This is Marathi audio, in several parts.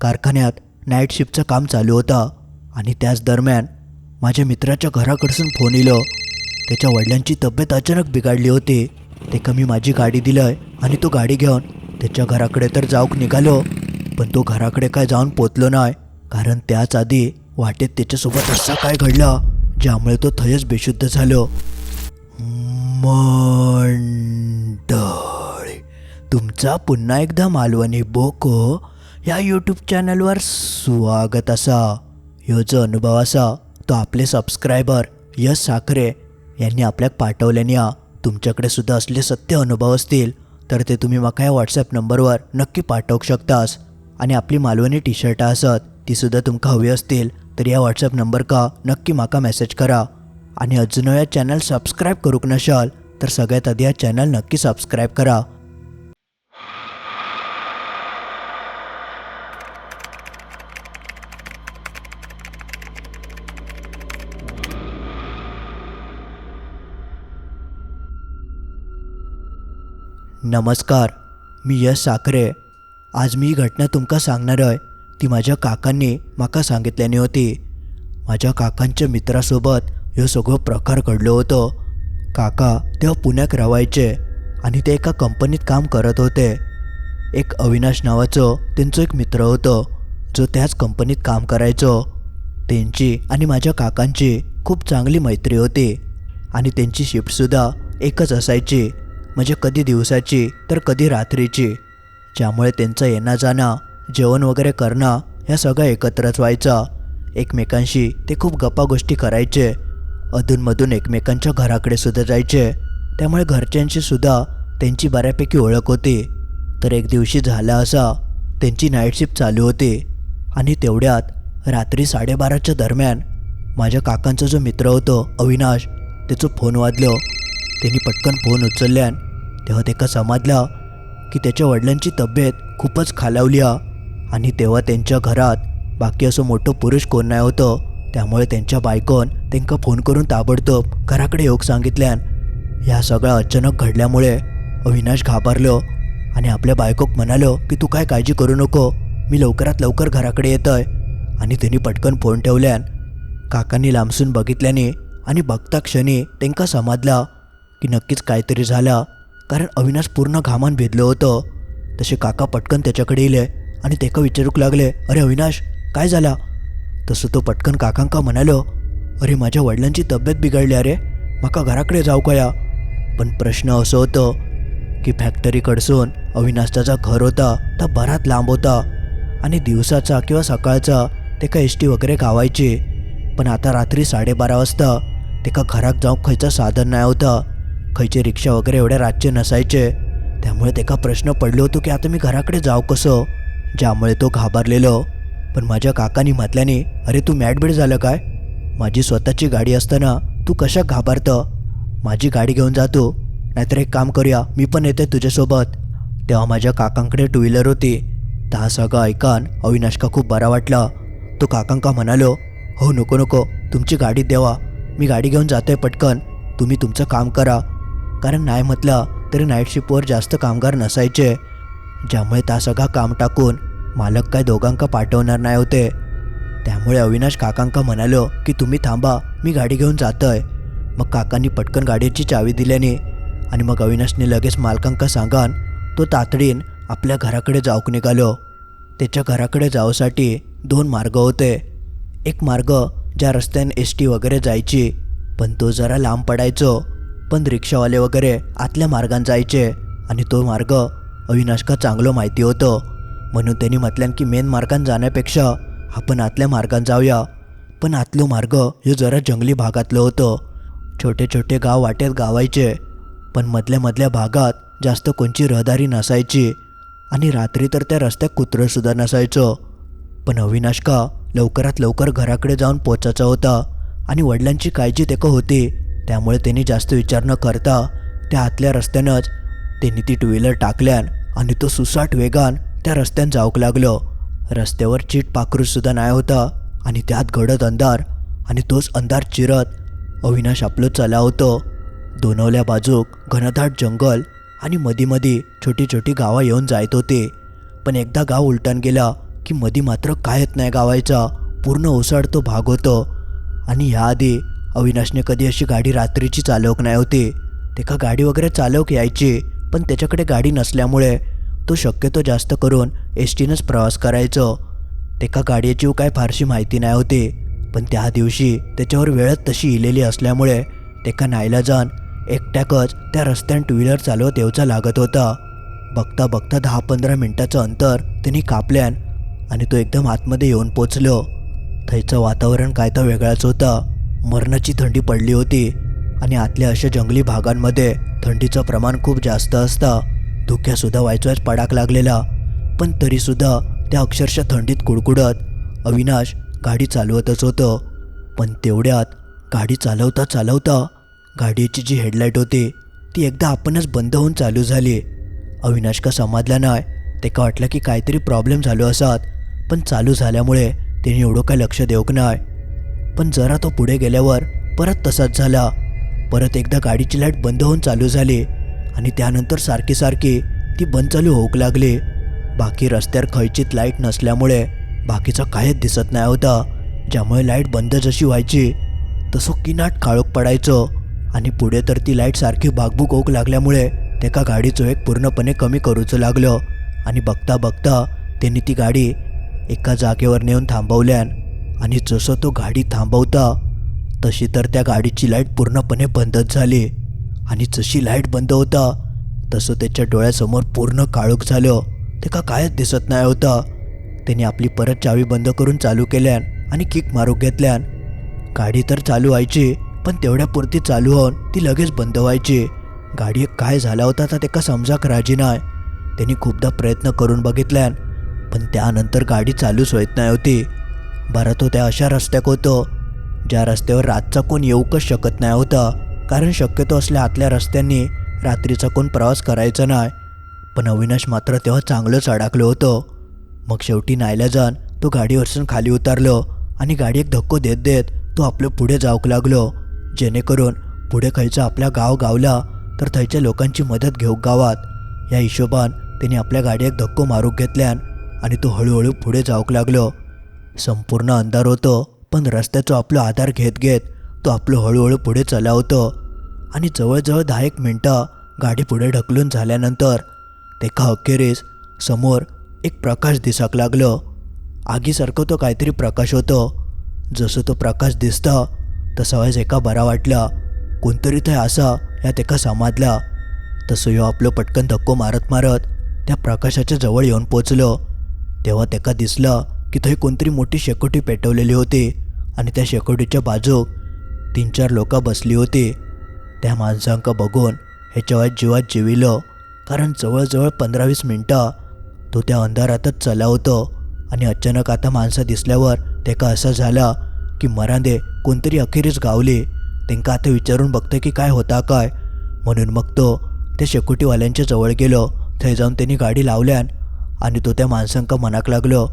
कारखान्यात नाईट शिफ्टचं काम चालू होतं आणि त्याच दरम्यान माझ्या मित्राच्या घराकडसून फोन येलो. त्याच्या वडिलांची तब्येत अचानक बिघडली होती. ते कमी माझी गाडी दिलंय आणि तो गाडी घेऊन त्याच्या घराकडे तर जाऊक निघालो पण तो घराकडे काय जाऊन पोचलो नाही कारण त्याच आधी वाटेत त्याच्यासोबत असं काय घडलं ज्यामुळे तो थयच बेशुद्ध झालो. मंडळी तुमचा पुन्हा एकदा मालवणी बोको या यूट्यूब चॅनलवर स्वागत असा. ह्यो जो अनुभव असा तो आपले सबस्क्रायबर यश साखरे यांनी आपल्याक पाठवल्याने हा तुमच्याकडे सुद्धा असले सत्य अनुभव असतील तर ते तुम्ही म्हाका ह्या व्हॉट्सॲप नंबरवर नक्की पाठवूक शकतास. आणि आपली मालवणी टी शर्टां असत ती सुद्धा तुमकां हवी असतील तर या व्हॉट्सॲप नंबर का नक्की म्हाका मेसेज करा. आणि अजून या चॅनल सबस्क्राईब करूक नशाल तर सगळ्यात आधी या चॅनल नक्की सबस्क्राईब करा. नमस्कार मी यश साखरे आज मी ही घटना तुमका सांगणार आहे. ती माझ्या काकांनी म्हाका सांगितल्यानी होती. माझ्या काकांच्या मित्रासोबत ह्यो सगळो प्रकार घडलो होतो. काका तेव्हा पुण्यात रावायचे आणि ते एका कंपनीत काम करत होते. एक अविनाश नावाचं त्यांचं एक मित्र होतं जो त्याच कंपनीत काम करायचो. त्यांची आणि माझ्या काकांची खूप चांगली मैत्री होती आणि त्यांची शिफ्टसुद्धा एकच असायची. म्हणजे कधी दिवसाची तर कधी रात्रीची. ज्यामुळे त्यांचं येणं जाणं जेवण वगैरे करणं ह्या सगळं एकत्रच व्हायचं. एकमेकांशी ते खूप गप्पा गोष्टी करायचे. अधूनमधून एकमेकांच्या घराकडे सुद्धा जायचे. त्यामुळे घरच्यांशी सुद्धा त्यांची बऱ्यापैकी ओळख होती. तर एक दिवशी झाला असा त्यांची नाईट शिफ्ट चालू होती. आणि तेवढ्यात रात्री साडेबाराच्या दरम्यान माझ्या काकांचा जो मित्र होतो अविनाश त्याचं फोन वाजलो. त्यांनी पटकन फोन उचलल्यान तेव्हा त्याका समजलं की त्याच्या वडिलांची तब्येत खूपच खालावली आणि तेव्हा त्यांच्या घरात बाकी असं मोठं पुरुष कोण नाही होतं. त्यामुळे त्यांच्या बायकोन त्यांका फोन करून ताबडतोब घराकडे येऊक सांगितल्यान. ह्या सगळं अचानक घडल्यामुळे अविनाश घाबरलो आणि आपल्या बायकोक म्हणालो की तू काय काळजी करू नको. मी लवकरात लवकर घराकडे येतोय. आणि त्यांनी पटकन फोन ठेवल्यान काकांनी लांबसून बघितल्याने आणि बघता क्षणी त्यांका समजला की नक्कीच काहीतरी झालं. कारण अविनाश पूर्ण घामान भेदलं होतं. तसे काका पटकन त्याच्याकडे येले आणि त्याका विचारूक लागले अरे अविनाश काय झाला? तसं तो पटकन काकांका म्हणालो अरे माझ्या वडिलांची तब्येत बिघडली अरे. माका घराकडे जाऊ कया पण प्रश्न असं होतं की फॅक्टरीकडसून अविनाशचा घर होता तर बराच लांब होता. आणि दिवसाचा किंवा सकाळचा ते का एस टी वगैरे गावायची. पण आता रात्री साडेबारा वाजता तेका घरात जाऊन खायचं साधन नाही होतं. खयचे रिक्षा वगैरे एवढ्या रातचे नसायचे. त्यामुळे तेका प्रश्न पडलो होतो की आता मी घराकडे जाऊ कसं? ज्यामुळे तो घाबरलेलो. पण माझ्या काकानी म्हटल्याने अरे तू मॅडबीड झालं काय? माझी स्वतःची गाडी असताना तू कशा घाबरतं? माझी गाडी घेऊन जातो. नाहीतर एक काम करूया मी पण येते तुझ्यासोबत. तेव्हा माझ्या काकांकडे टू व्हीलर होती. तर हा सगळं ऐकान अविनाशका खूप बरा वाटला. तो काकांका म्हणालो हो नको नको तुमची गाडी देवा. मी गाडी घेऊन जातोय पटकन. तुम्ही तुमचं काम करा. कारण नाही म्हटलं तरी नाईट शिफ्टवर जास्त कामगार नसायचे. ज्यामुळे त्या सगळा काम टाकून मालक काय दोघांका पाठवणार नाही होते. त्यामुळे अविनाश काकांका म्हणालो की तुम्ही थांबा मी गाडी घेऊन जातोय. मग काकांनी पटकन गाडीची चावी दिल्याने आणि मग अविनाशने लगेच मालकांका सांगान तो तातडीन आपल्या घराकडे जाऊक निघालो. त्याच्या घराकडे जाऊसाठी दोन मार्ग होते. एक मार्ग ज्या रस्त्याने एस टी वगैरे जायची पण तो जरा लांब पडायचो. पण रिक्षावाले वगैरे आतल्या मार्गाने जायचे. आणि तो मार्ग अविनाशका चांगलं माहिती होतं. म्हणून त्यांनी म्हटल्यान की मेन मार्गाने जाण्यापेक्षा आपण आतल्या मार्गाने जाऊया. पण आतलो मार्ग हे जरा जंगली भागातलं होतं. छोटे छोटे गाव वाटेत गावायचे. पण मधल्या मधल्या भागात जास्त कोणची रहदारी नसायची. आणि रात्री तर त्या रस्त्यात कुत्रंसुद्धा नसायचं. पण अविनाश का लवकरात लवकर घराकडे जाऊन पोचायचा होता. आणि वडिलांची काळजी तेका होती. त्यामुळे त्यांनी जास्त विचार न करता त्या आतल्या रस्त्यानंच त्यांनी ती टू व्हीलर टाकल्यान आणि तो सुसाट वेगान त्या रस्त्यानं जाऊक लागलो. रस्त्यावर चीट पाखरूसुद्धा नाही होता आणि त्यात घडत अंधार आणि तोच अंधार चिरत अविनाश आपलं होतं. दोनवल्या बाजूक घनदाट जंगल आणि मधीमधी छोटी छोटी गावं येऊन जायत होते. पण एकदा गाव उलटून गेला की मधी मात्र कायच नाही गावायचा. पूर्ण ओसाडतो भाग होतो. आणि ह्याआधी अविनाशने कधी अशी गाडी रात्रीची चालवक नाही होती. ते गाडी वगैरे चालवक यायची पण त्याच्याकडे गाडी नसल्यामुळे तो शक्यतो जास्त करून एस टीनंच प्रवास करायचो. ते गाडीची काय फारशी माहिती नाही होती पण त्या दिवशी त्याच्यावर वेळच तशी इलेली असल्यामुळे तेका नाईला जाण एकट्याकच त्या रस्त्याने टू व्हीलर चालवत येऊचा लागत होता. बघता बघता दहा पंधरा मिनटाचं अंतर त्यांनी कापल्यान आणि तो एकदम आतमध्ये येऊन पोचलो. थैचं वातावरण काय तर वेगळाच होता. मरणाची थंडी पडली होती आणि आतल्या अशा जंगली भागांमध्ये थंडीचं प्रमाण खूप जास्त असतं. धुक्यासुद्धा व्हायचोच पडाक लागलेला. पण तरीसुद्धा त्या अक्षरशः थंडीत कुडकुडत अविनाश गाडी चालवतच होतं. पण तेवढ्यात गाडी चालवता चालवता गाडीची जी हेडलाईट होती ती एकदा आपणच बंद होऊन चालू झाली. अविनाश का समजला नाही ते का वाटलं की काहीतरी प्रॉब्लेम झालो असात. पण चालू झाल्यामुळे त्याने एवढं काय लक्ष देऊक नाही. पण जरा तो पुढे गेल्यावर परत तसाच झाला. परत एकदा गाडीची लाइट बंद होऊन चालू झाली आणि त्यानंतर सारखी सारखी ती बंद चालू होऊक लागली. बाकी रस्त्यावर खयचीत लाइट नसल्यामुळे बाकीचा काहीच दिसत नाही होता. ज्यामुळे लाइट बंद जशी व्हायची तसं किनाट काळोख पडायचं आणि पुढे तर ती लाइट सारखी भागभूक होऊक लागल्यामुळे त्याका गाडीचं एक पूर्णपणे कमी करूचं लागलं आणि बघता बघता त्यांनी ती गाडी एका जागेवर नेऊन थांबवल्यान आणि जसं तो गाडी थांबवता तशी तर त्या गाडीची लाइट पूर्णपणे बंदच झाली. आणि जशी लाइट बंद होता तसं त्याच्या डोळ्यासमोर पूर्ण काळोख झालं. ते का कायच दिसत नाही होता. त्याने आपली परत चावी बंद करून चालू केल्यान आणि किक मारून घेतल्यान. गाडी तर चालू व्हायची पण तेवढ्यापुरती चालू होऊन ती लगेच बंद व्हायची. गाडी काय झाला होता तर ते का समजाक राजी नाही. त्यांनी खूपदा प्रयत्न करून बघितल्यान पण त्यानंतर गाडी चालूच होत नाही होती. भारत होत्या अशा रस्त्याक होतो ज्या रस्त्यावर रातचा कोण येऊकच शकत नाही होता कारण शक्यतो असल्या आतल्या रस्त्यांनी रात्रीचा कोण प्रवास करायचा नाही. पण अविनाश मात्र तेव्हा चांगलंच अडकलो होतं. मग शेवटी नायलाजान तो गाडीवरसून खाली उतरलो आणि गाडी एक धक्को देत देत तो आपलं पुढे जाऊक लागलो. जेणेकरून पुढे खायचं आपल्या गाव गावला तर थंयच्या लोकांची मदत घेऊ गावात. या हिशोबान त्याने आपल्या गाडी एक धक्को मारूक घेतल्यान आणि तो हळूहळू पुढे जाऊक लागलो. संपूर्ण अंधार होतो पण रस्त्याचं आपलं आधार घेत घेत तो आपलं हळूहळू पुढे चलावतो. आणि जवळजवळ दहा एक मिनटं गाडी पुढे ढकलून झाल्यानंतर तेका अखेरीस समोर एक प्रकाश दिसाक लागलो. आगीसारखं तो काहीतरी प्रकाश होतो. जसं तो प्रकाश दिसता तसा वेळेस एका बरा वाटला. कोणतरी थंय असा ह्या तेका समाजला तसं ह्यो आपलं पटकन धक्को मारत मारत त्या प्रकाशाच्या जवळ येऊन पोचलो. तेव्हा तेका दिसलं की थंय कोणतरी मोठी शेकोटी पेटवलेली होती. आणि त्या शेकोटीच्या बाजूक तीन चार लोकं बसली होती. त्या माणसांका बघून ह्याच्यावर जीवात जिविलं कारण जवळजवळ पंधरा वीस मिनटं तो त्या अंधारातच चला होतो. आणि अचानक आता माणसं दिसल्यावर तेका असं झाला की मरांदे कोणतरी अखेरीस गावली. तेंका आता विचारून बघतं की काय होता काय. म्हणून मग तो त्या शेकोटीवाल्यांच्या जवळ गेलो. थंय जाऊन त्यांनी गाडी लावल्यान आणि तो त्या माणसांका मनाक लागलो.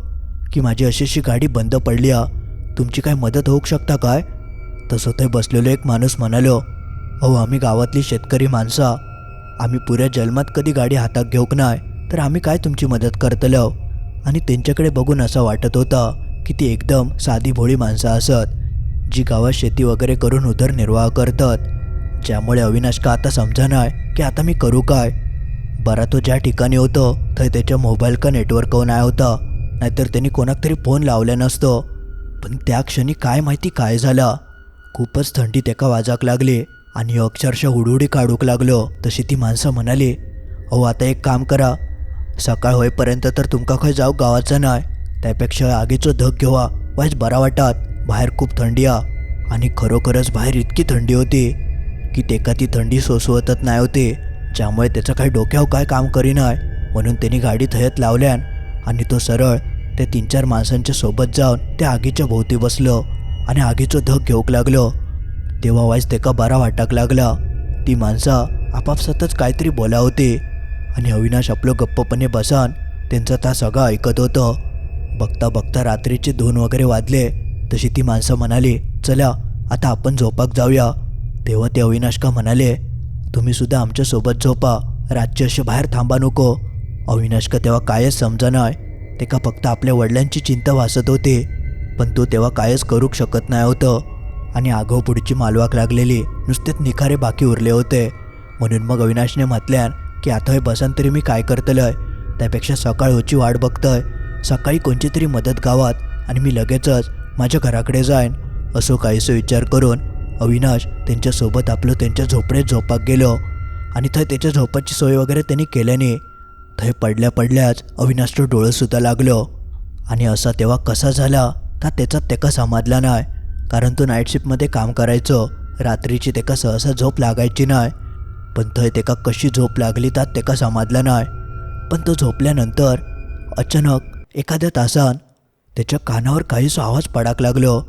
की माझी अशी अशी गाडी बंद पडली आ तुमची काय मदत होऊ शकता काय? तसं ते बसलेलो एक माणूस म्हणालो अहो आम्ही गावातली शेतकरी माणसा. आम्ही पुऱ्या जन्मात कधी गाडी हातात घेऊक नाही तर आम्ही काय तुमची मदत करतलो? आणि त्यांच्याकडे बघून असं वाटत होतं की ती एकदम साधी भोळी माणसं असत जी गावात शेती वगैरे करून उदरनिर्वाह करतात. ज्यामुळे अविनाश का आता समजा नाही की आता मी करू काय? बरा तो ज्या ठिकाणी होतो थंय त्याच्या मोबाईल का नेटवर्क नाही होता. नाहीतर त्यांनी कोणाक तरी फोन लावला नसतो. पण त्या क्षणी काय माहिती काय झालं? खूपच थंडी तेका वाजाक लागली आणि अक्षरशः हुडहुडी काढूक लागलो तशी ती माणसं म्हणाली अहो आता एक काम करा. सकाळ होईपर्यंत तर तुमका खंय जाऊ गावाचं नाही त्यापेक्षा आगीचो धग घेवा. वायच बरा वाटात. बाहेर खूप थंडी आ. आणि खरोखरच बाहेर इतकी थंडी होती की तेका ती थंडी सोसवतच नाही होती ज्यामुळे त्याचं काही डोक्यावर काय काम करीनाय म्हणून त्यांनी गाडी थयत लावल्यान आणि तो सरळ त्या तीन चार माणसांच्या सोबत जाऊन त्या आगीच्या भोवती बसलो आणि आगीचो धग घेऊक लागलो. तेव्हा वाईस तेका बरा वाटाक लागला. ती माणसं आपापसातच काहीतरी बोला होती आणि अविनाश आपलं गप्पपणे बसान त्यांचं ता सगळं ऐकत होतं. बघता बघता रात्रीचे दोन वगैरे वाजले. तशी ती माणसं म्हणाली चला आता आपण झोपाक जाऊया. तेव्हा ते अविनाश का म्हणाले तुम्ही सुद्धा आमच्यासोबत झोपा. रातचे असे बाहेर थांबा नको. अविनाश का तेव्हा कायच समजा नाही तेका फक्त आपल्या वडिलांची चिंता भासत होती. पण तो तेव्हा कायच करू शकत नाही होतं. आणि आगाऊ पुढची मालवाक लागलेली नुसतेच निखारे बाकी उरले होते. म्हणून मग अविनाशने म्हटल्यान की आता हे बसान तरी मी काय करतलंय? त्यापेक्षा सकाळ होची वाट बघतंय. सकाळी कोणची तरी मदत गावात आणि मी लगेचच माझ्या घराकडे जाईन. असो काहीसो विचार करून अविनाश त्यांच्यासोबत आपलं त्यांच्या झोपडेत झोपाक गेलो. आणि थंय त्याच्या झोपाची सोय वगैरे त्यांनी केल्याने थंय पडल्या पडल्याच अविनाशचं डोळं सुद्धा लागलो. आणि असा तेव्हा कसा झाला का त्याचा तेका समाजला नाही. कारण तो नाईट शिफ्टमध्ये काम करायचो रात्रीची तेका सहसा झोप लागायची नाही. पण थंय तेका कशी झोप लागली त्यात तेका समाजला नाही. पण तो झोपल्यानंतर अचानक एखाद्या तासान त्याच्या कानावर काहीच आवाज पडाक लागलो.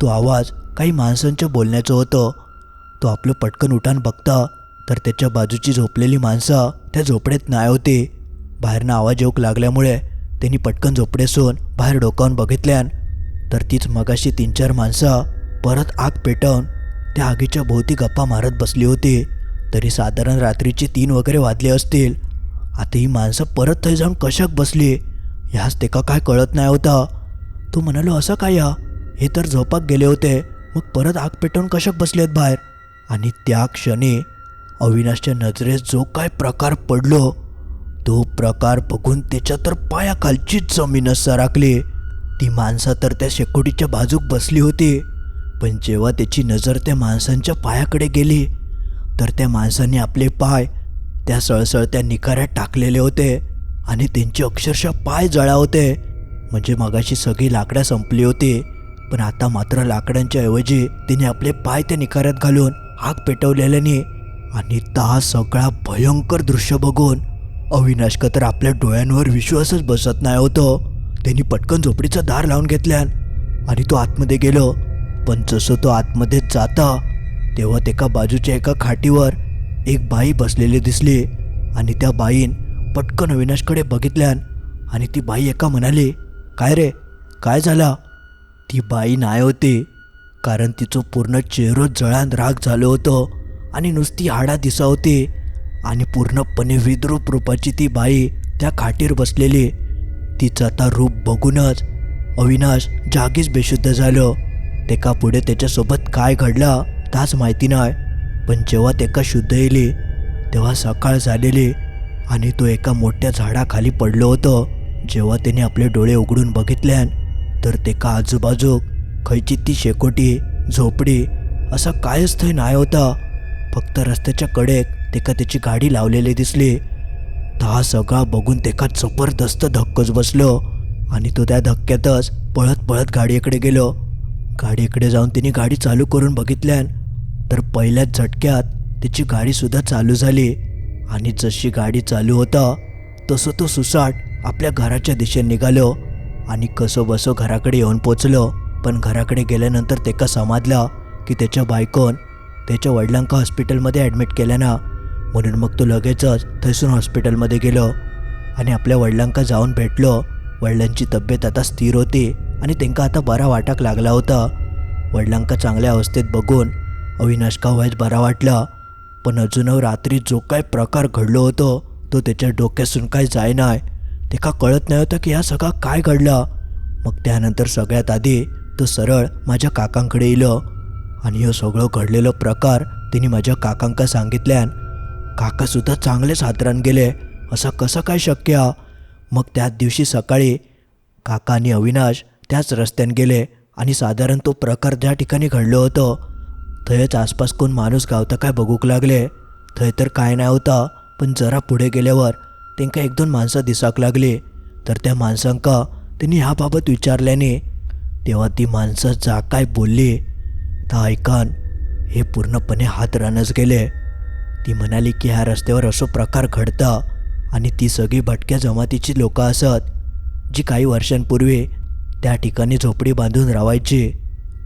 तो आवाज काही माणसांच्या बोलण्याचं होतं. तो आपलं पटकन उठान बघता तर त्याच्या बाजूची झोपलेली माणसं त्या झोपड्यात नाही होती. बाहेरनं आवाज येऊक लागल्यामुळे त्यांनी पटकन झोपडेसून बाहेर डोकावून बघितल्यान तर तीच मगाशी तीन चार माणसं परत आग पेटवून त्या आगीच्या भोवती गप्पा मारत बसली होती. तरी साधारण रात्रीचे तीन वगैरे वाजले असतील. आता ही माणसं परत थंय जाऊन कशाक बसली? ह्याच तेका काय कळत नाही होता. तो म्हणालो असं काय या? हे तर झोपाक गेले होते. मग परत आग पेटवून कशाक बसलेत बाहेर? आणि त्या क्षणी अविनाशच्या नजरेस जो काय प्रकार पडलो तो प्रकार बघून त्याच्या तर पायाखालचीच जमीनच सराकली ती माणसं तर त्या शेकोटीच्या बाजूक बसली होती. पण जेव्हा त्याची नजर त्या माणसांच्या पायाकडे गेली तर त्या माणसाने आपले पाय त्या सळसळत्या निखाऱ्यात टाकलेले होते आणि त्यांचे अक्षरशः पाय जळा होते. म्हणजे मगाशी सगळी लाकडं संपली होती पण आता मात्र लाकडांच्या ऐवजी तिने आपले पाय त्या निखाऱ्यात घालून आग पेटवलेल्याने आणि ता सगळा भयंकर दृश्य बघून अविनाशक तर आपल्या डोळ्यांवर विश्वासच बसत नाही होतो. त्यांनी पटकन झोपडीचा दार लावून घेतल्यान आणि तो आतमध्ये गेलो. पण जसं तो आतमध्ये जाता तेव्हा एका बाजूच्या एका खाटीवर एक बाई बसलेली दिसली आणि त्या बाईन पटकन अविनाशकडे बघितल्यान आणि ती बाई एका म्हणाली काय रे? काय झाला? ती बाई नाही होती कारण तिचं पूर्ण चेहरं जळान राग झालं होतं आणि नुसती हाडा दिसा होती. आणि पूर्णपणे विद्रूप रूपाची ती बाई त्या खाटीर बसलेली. तिचं आता रूप बघूनच अविनाश जागीच बेशुद्ध झालं. तेका पुढे त्याच्यासोबत काय घडला ताच माहिती नाही. पण जेव्हा तेका शुद्ध येली तेव्हा सकाळ झालेली आणि तो एका मोठ्या झाडाखाली पडलो होतो. जेव्हा त्याने आपले डोळे उघडून बघितल्यान तर तेका आजूबाजूक खयची ती शेकोटी झोपडी असा कायच थंय नाही होता. फक्त रस्त्याच्या कडेक तेका त्याची गाडी लावलेली दिसली. तर हा सगळा बघून तेका जबरदस्त धक्कच बसलो. आणि तो त्या धक्क्यातच पळत पळत गाडीकडे गेलो. गाडीकडे जाऊन तिने गाडी चालू करून बघितल्यान तर पहिल्याच झटक्यात तिची गाडीसुद्धा चालू झाली. आणि जशी गाडी चालू होता तसं तो सुसाट आपल्या घराच्या दिशेने निघालो. आणि कसं बसो घराकडे येऊन पोचलो. पण घराकडे गेल्यानंतर तेका समाजला की त्याच्या बायकोन त्याच्या वडिलांका हॉस्पिटलमध्ये ॲडमिट केल्या ना. म्हणून मग तो लगेचच थैसून हॉस्पिटलमध्ये गेलो आणि आपल्या वडिलांका जाऊन भेटलो. वडिलांची तब्येत आता स्थिर होती आणि त्यांका आता बरा वाटाक लागला होता. वडिलांका चांगल्या अवस्थेत बघून अविनाश का व्हायच बरा वाटला. पण अजून रात्री जो काय प्रकार घडलो होतो तो त्याच्या डोक्यासून काय जाय नाही कळत नाही होतं की हा सगळा काय घडला. मग त्यानंतर सगळ्यात आधी तो सरळ माझ्या काकांकडे येलो आणि हो सगळं घडलेलो प्रकार तिने माझ्या काकांका सांगितल्यान काकासुद्धा चांगलेच हातरान गेले. असं कसं काय शक्य? मग त्याच दिवशी सकाळी काका आणि अविनाश त्याच रस्त्याने गेले आणि साधारण तो प्रकार ज्या ठिकाणी घडलं होतं. थंयच आसपास कोण माणूस गावता काय बघूक लागले. थंय तर काय नाही होता पण जरा पुढे गेल्यावर त्यांका एक दोन माणसं दिसाक लागली. तर त्या माणसांका त्यांनी ह्याबाबत विचारल्याने तेव्हा ती माणसं जा काय बोलली. तर ऐकान हे पूर्णपणे हात रानच गेले. ती म्हणाली की ह्या रस्त्यावर असो प्रकार घडता आणि ती सगळी भटक्या जमातीची लोकं असत जी काही वर्षांपूर्वी त्या ठिकाणी झोपडी बांधून राहायची.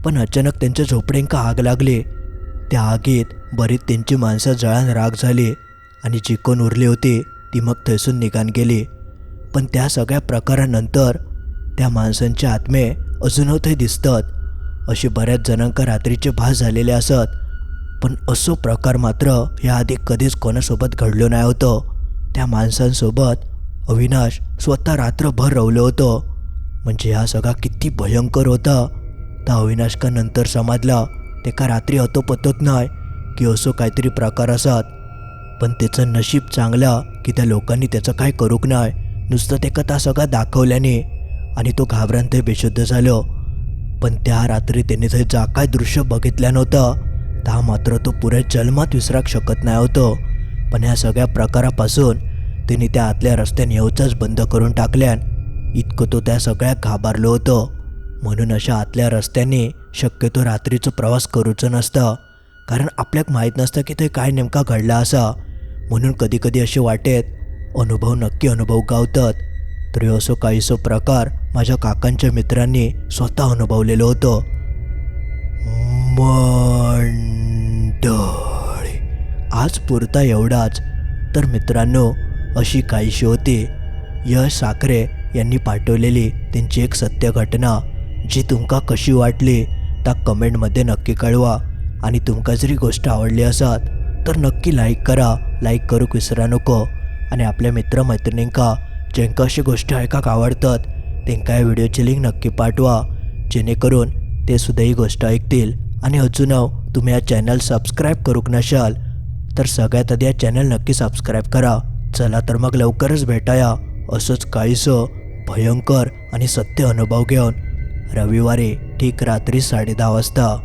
पण अचानक त्यांच्या झोपड्यांका आग लागली. त्या आगीत बरीच त्यांची माणसं जळान राग झाली आणि जी कोण उरली होती ती मग थैसून निघान गेली. पण त्या सगळ्या प्रकारानंतर त्या माणसांचे आत्मे अजूनही दिसतात. असे बऱ्याच जणांका रात्रीचे भास झालेले असत. पण असो प्रकार मात्र याआधी कधीच कोणासोबत घडलो नाही होतं. त्या माणसांसोबत अविनाश स्वतः रात्रभर रवलं होतं. म्हणजे हा सगळा किती भयंकर होता. तर अविनाश का नंतर समजला ते का रात्री होतो पतत नाही की असो काहीतरी प्रकार असत. पण त्याचं नशीब चांगला की त्या लोकांनी त्याचं काय करूक नाही. नुसतं ते कथा सगळा दाखवल्याने आणि तो घाबरान ते बेशुद्ध झालो. पण त्या रात्री त्याने जे जा काय दृश्य बघितलं नव्हतं त्या मात्र तो पुरे जन्मात विसराक शकत नाही होतं. पण ह्या सगळ्या प्रकारापासून तिने त्या आतल्या रस्त्याने येऊचाच बंद करून टाकल्यान इतकं तो त्या सगळ्या घाबरलो होतो. म्हणून अशा आतल्या रस्त्याने शक्यतो रात्रीचं प्रवास करूचं नसतं. कारण आपल्याक माहीत नसतं की ते काय नेमका घडला असा. म्हणून कधी कधी असे वाटेत अनुभव नक्की अनुभव गावतात. तरी असो काहीसो प्रकार माझ्या काकांच्या मित्रांनी स्वतः अनुभवलेलं होतं. मंडळी. आज पुरता एवढाच. तर मित्रांनो अशी काहीशी होती. यश साखरे यांनी पाठवलेली त्यांची एक सत्य घटना जी तुमका कशी वाटली त्या कमेंटमध्ये नक्की कळवा. आणि तुमका जरी गोष्ट आवडली असत तर नक्की लाईक करा. लाईक करूक विसरा नको. आणि आपल्या मित्रमैत्रिणींका ज्यांका अशी गोष्ट ऐकाक आवडतात त्यांका या व्हिडिओची लिंक नक्की पाठवा. जेणेकरून ते सुद्धा ही गोष्ट ऐकतील. आणि अजून तुम्ही या चॅनल सबस्क्राईब करूक नशाल तर सगळ्यात आधी या चॅनल नक्की सबस्क्राईब करा. चला तर मग लवकरच भेटाया. असंच काहीसं भयंकर आणि सत्य अनुभव घेऊन. रविवारी ठीक रात्री साडे दहा वाजता.